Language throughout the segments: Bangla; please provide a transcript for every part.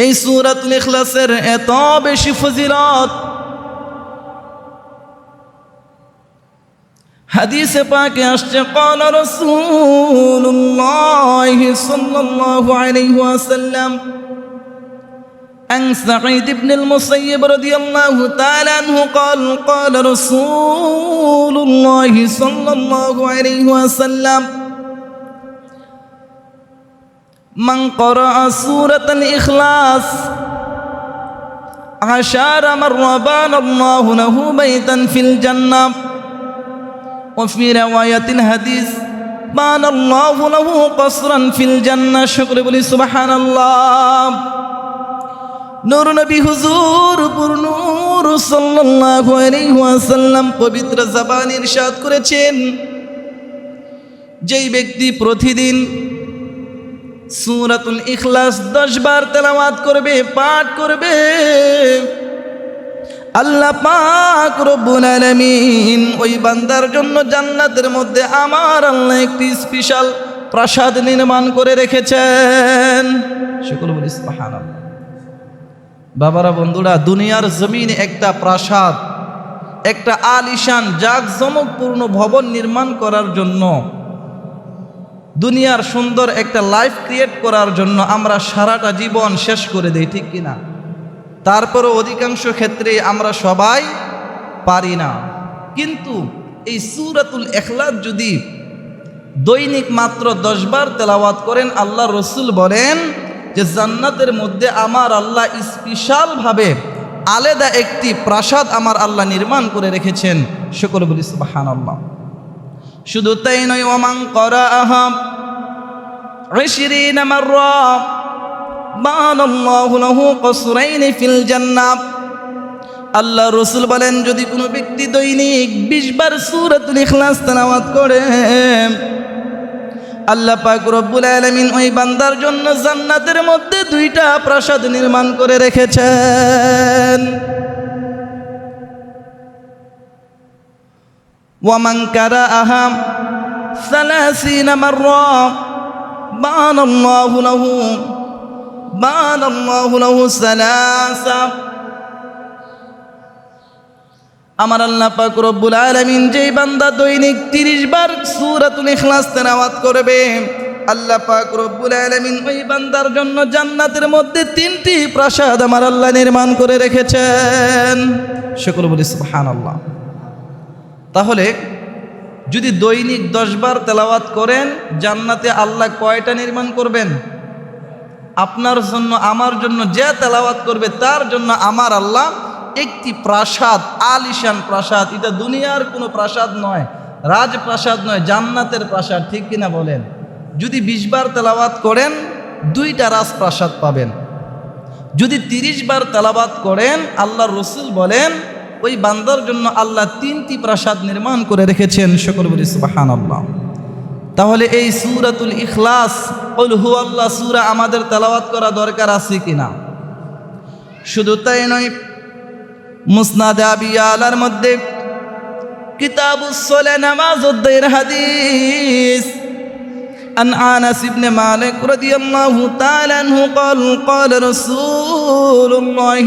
এই সুরাতুল ইখলাসের এত বেশি ফজিলত হাদিসে পাকে আসছে قال رسول الله صلى الله عليه وسلم عن سعيد بن المسيب رضي الله تعالى عنه قال قال رسول الله صلى الله عليه وسلم من قرأ سورة الإخلاص عشر مرة بان الله له بيتا في الجنة وفي رواية الحديث بان الله له قصرا في الجنة شكر بلي سبحان الله নূর নবী হুজুর পুরনূর সাল্লাল্লাহু আলাইহি ওয়াসাল্লাম পবিত্র জবান ইরশাদ করেছেন যেই ব্যক্তি প্রতিদিন সূরাতুল ইখলাস 10 বার তেলাওয়াত করবে, পাঠ করবে। আল্লাহ পাক রব্বুল আলামিন ওই বান্দার জন্য জান্নাতের মধ্যে আমার আল্লাহ একটি স্পেশাল প্রাসাদ নির্মাণ করে রেখেছেন। সকল বলি, সুবহানাল্লাহ। বাবারা, বন্ধুরা, দুনিয়ার জমিনে একটা প্রাসাদ, একটা আলিশান, জাঁকজমকপূর্ণ ভবন নির্মাণ করার জন্য দুনিয়ার সুন্দর একটা লাইফ ক্রিয়েট করার জন্য আমরা সারাটা জীবন শেষ করে দেই, ঠিক কিনা তারপরও অধিকাংশ ক্ষেত্রে আমরা সবাই পারি না। কিন্তু এই সুরাতুল এখলাদ যদি দৈনিক মাত্র দশবার তেলাওয়াত করেন, আল্লাহ রসুল বলেন যে জান্নাতের মধ্যে আমার আল্লাহ স্পেশালভাবে আলাদা একটি প্রাসাদ আমার আল্লাহ নির্মাণ করে রেখেছেন, শুকর বলি আল্লাহ শুধু তাই নয় ওমাং করা আহাম عشرين مرة بان الله له قصرين في الجنة আল্লাহ রসুল বলেন যদি কোনো ব্যক্তি দৈনিক বিশ বার সুরাতুল ইখলাস তেলাওয়াত করে আল্লাহ পাক রব্বুল আলামিন ওই বান্দার জন্য জান্নাতের মধ্যে দুইটা প্রাসাদ নির্মাণ করে রেখেছেন ওয়ামান কারা আহাম সালাসিন আমার রব বান আল্লাহু লাহু বান আল্লাহু আমার আল্লাহ পাক রব্বুল আলামিন যেই বান্দা দৈনিক 30 বার সূরাতুল ইখলাস তেলাওয়াত করবে, আল্লাহ পাক রব্বুল আলামিন ওই বান্দার জন্য জান্নাতের মধ্যে তিনটি প্রাসাদ আমার আল্লাহ নির্মাণ করে রেখেছেন। সকল বলি, সুবহানাল্লাহ। তাহলে যদি দৈনিক দশ বার তেলাওয়াত করেন, জান্নাতে আল্লাহ কয়টা নির্মাণ করবেন? আপনার জন্য, আমার জন্য যে তেলাওয়াত করবে, তার জন্য আমার আল্লাহ একটি প্রাসাদ, আলিশান প্রাসাদ। এটা দুনিয়ার কোনো প্রাসাদ নয়, রাজপ্রাসাদ নয়, জান্নাতের প্রাসাদ, ঠিক কিনা বলেন? যদি বিশ বার তেলাওয়াত করেন, দুইটা রাজপ্রাসাদ পাবেন। যদি তিরিশ বার তেলাবাত করেন আল্লাহ রসুল বলেন ওই বান্দার জন্য আল্লাহ তিনটি প্রাসাদ নির্মাণ করে রেখেছেন সকল বলি সুবাহান আল্লাহ তাহলে এই সুরাতুল ইখলাস ওল হু আল্লাহ সুরা আমাদের তেলাওয়াত করা দরকার আছে কিনা শুধু তাই নয় মুসনাদ আবিয়ালার মধ্যে কিতাবুসলে নামাজ উদ্দের হাদিস عن انس بن مالك رضي الله تعالى عنه قال قال رسول الله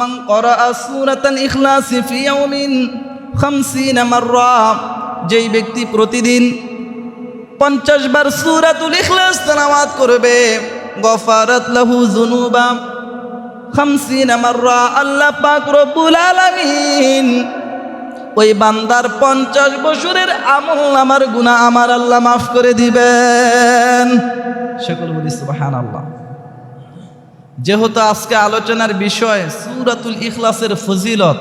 মান করা সুরাতাল ইখলাস ফি ইয়াউমিন খামসিনা মাররা, যেই ব্যক্তি প্রতিদিন পঞ্চাশ বার সুরাতুল ইখলাস তালাওয়াত করবে, গফারাত লাহু যুনুবা। খামসিনা মাররা, আল্লাহ পাক রব্বুল আলামিন ওই বান্দার পঞ্চাশ বছরের আমল আমার গুণা আমার আল্লাহ মাফ করে দিবেন। সকল বলি সুবাহান আল্লাহ যেহেতু আজকে আলোচনার বিষয় সুরাতুল ইখলাসের ফজিলত,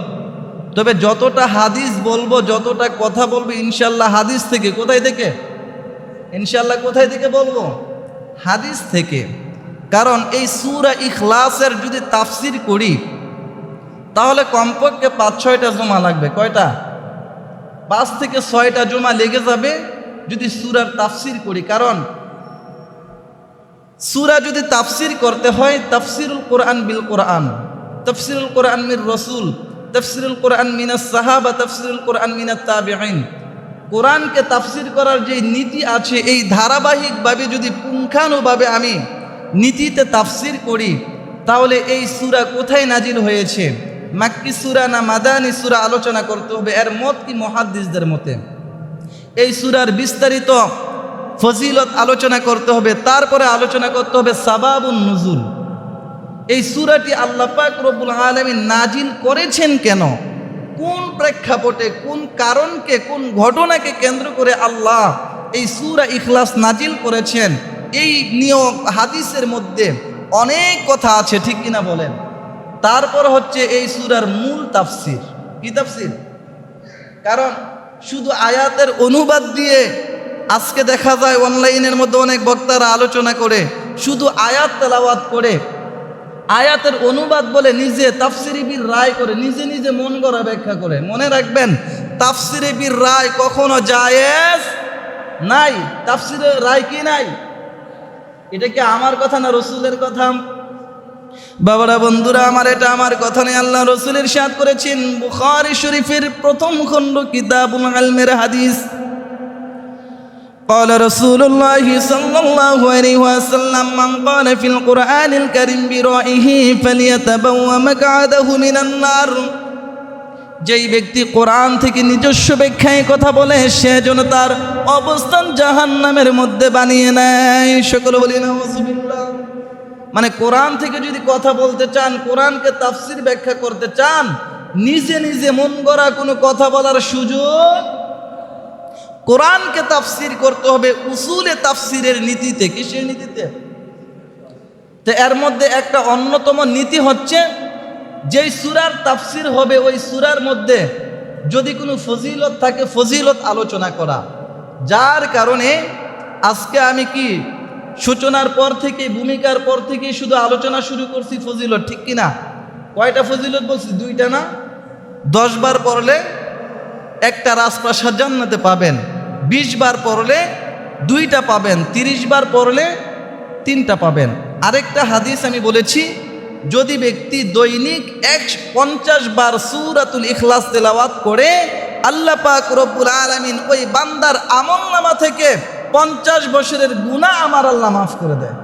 তবে যতটা হাদিস বলব, যতটা কথা বলব ইনশাল্লাহ হাদিস থেকে কোথায় থেকে? ইনশাল্লাহ কোথায় থেকে বলব? হাদিস থেকে। কারণ এই সুরা ইখলাসের যদি তাফসির করি, তাহলে কমপক্ষে পাঁচ, ছয়টা জমা লাগবে। কয়টা? পাঁচ থেকে ছয়টা জমা লেগে যাবে যদি সুরার তাফসির করি। কারণ সুরা যদি তাফসির করতে হয়, তাফসিরুল কোরআন বিল কোরআন, তফসিরুল কোরআন মির রসুল, তফসিরুল কোরআন মিনাস সাহাবা, তফসিরুল কোরআন মিনাত তাবিঈন। কোরআনকে তাফসির করার যে নীতি আছে, এই ধারাবাহিকভাবে যদি পুঙ্খানুভাবে আমি নীতিতে তাফসির করি, তাহলে এই সুরা কোথায় নাজিল হয়েছে? মাক্কি সুরা না মাদানি সুরা আলোচনা করতে হবে? এর মত কি মহাদ্দিসদের মতে? এই সুরার বিস্তারিত ফজিলত আলোচনা করতে হবে, তারপরে আলোচনা করতে হবে সাবাবুন নজুল। এই সুরাটি আল্লাহ পাক রব্বুল আলমী নাজিল করেছেন কেন? কোন প্রেক্ষাপটে, কোন কারণকে, কোন ঘটনাকে কেন্দ্র করে আল্লাহ এই সুরা ইখলাস নাজিল করেছেন? এই নিয়ম, হাদিসের মধ্যে অনেক কথা আছে, ঠিক কিনা বলেন? তারপর হচ্ছে এই সুরার মূল তাফসির। কি তাফসির? কারণ শুধু আয়াতের অনুবাদ দিয়ে আজকে দেখা যায় অনলাইনের মধ্যে অনেক বক্তারা আলোচনা করে, শুধু আয়াত তেলাওয়াত করে, আয়াতের অনুবাদ বলে নিজে তাফসিরিবির রায় করে, নিজে নিজে মন গড়া ব্যাখ্যা করে। মনে রাখবেন তাফসিরিবির রায় কখনো জায়েজ নাই তাফসিরের রায় কি নাই? এটা কি আমার কথা না রসুলের কথা? বাবারা, বন্ধুরা, আমার এটা আমার কথা নেই আল্লাহ রসুলের সাথ করেছেন, বুখারি শরীফের প্রথম খণ্ড কিতাবুল আলমের হাদিস। قال رسول الله صلى الله عليه وسلم من قال في القرآن الكريم برائه فليتبوأ مقعده من النار যেই ব্যক্তি কোরআন থেকে নিজস্ব ব্যাখ্যায় কথা বলে সে যেন তার অবস্থান জাহান নামের মধ্যে বানিয়ে নেয় সকল বলি না মানে কোরআন থেকে যদি কথা বলতে চান কোরআনকে তাফসির ব্যাখ্যা করতে চান নিজে নিজে মন গড়া কোনো কথা বলার সুযোগ কোরআনকে তাফসির করতে হবে, উসুলে তাফসিরের নীতিতে কিসের নীতিতে। তো এর মধ্যে একটা অন্যতম নীতি হচ্ছে, যেই সুরার তাফসির হবে ওই সুরার মধ্যে যদি কোনো ফজিলত থাকে, ফজিলত আলোচনা করা। যার কারণে আজকে আমি কি সূচনার পর থেকে, ভূমিকার পর থেকে শুধু আলোচনা শুরু করছি ফজিলত, ঠিক কিনা কয়টা ফজিলত বলছি? দুইটা না? দশ বার পড়লে একটা রাজপ্রাসাদ জান্নাতে পাবেন। বিশ বার পড়লে দুইটা পাবেন, তিরিশ বার পড়লে তিনটা পাবেন। আরেকটা হাদিস আমি বলেছি, যদি ব্যক্তি দৈনিক এক পঞ্চাশ বার সুরাতুল ইখলাস তেলাওয়াত করে, আল্লাহ পাক রব্বুল আলমিন ওই বান্দার আমল নামা থেকে পঞ্চাশ বছরের গুণা আমার আল্লাহ মাফ করে দেয়।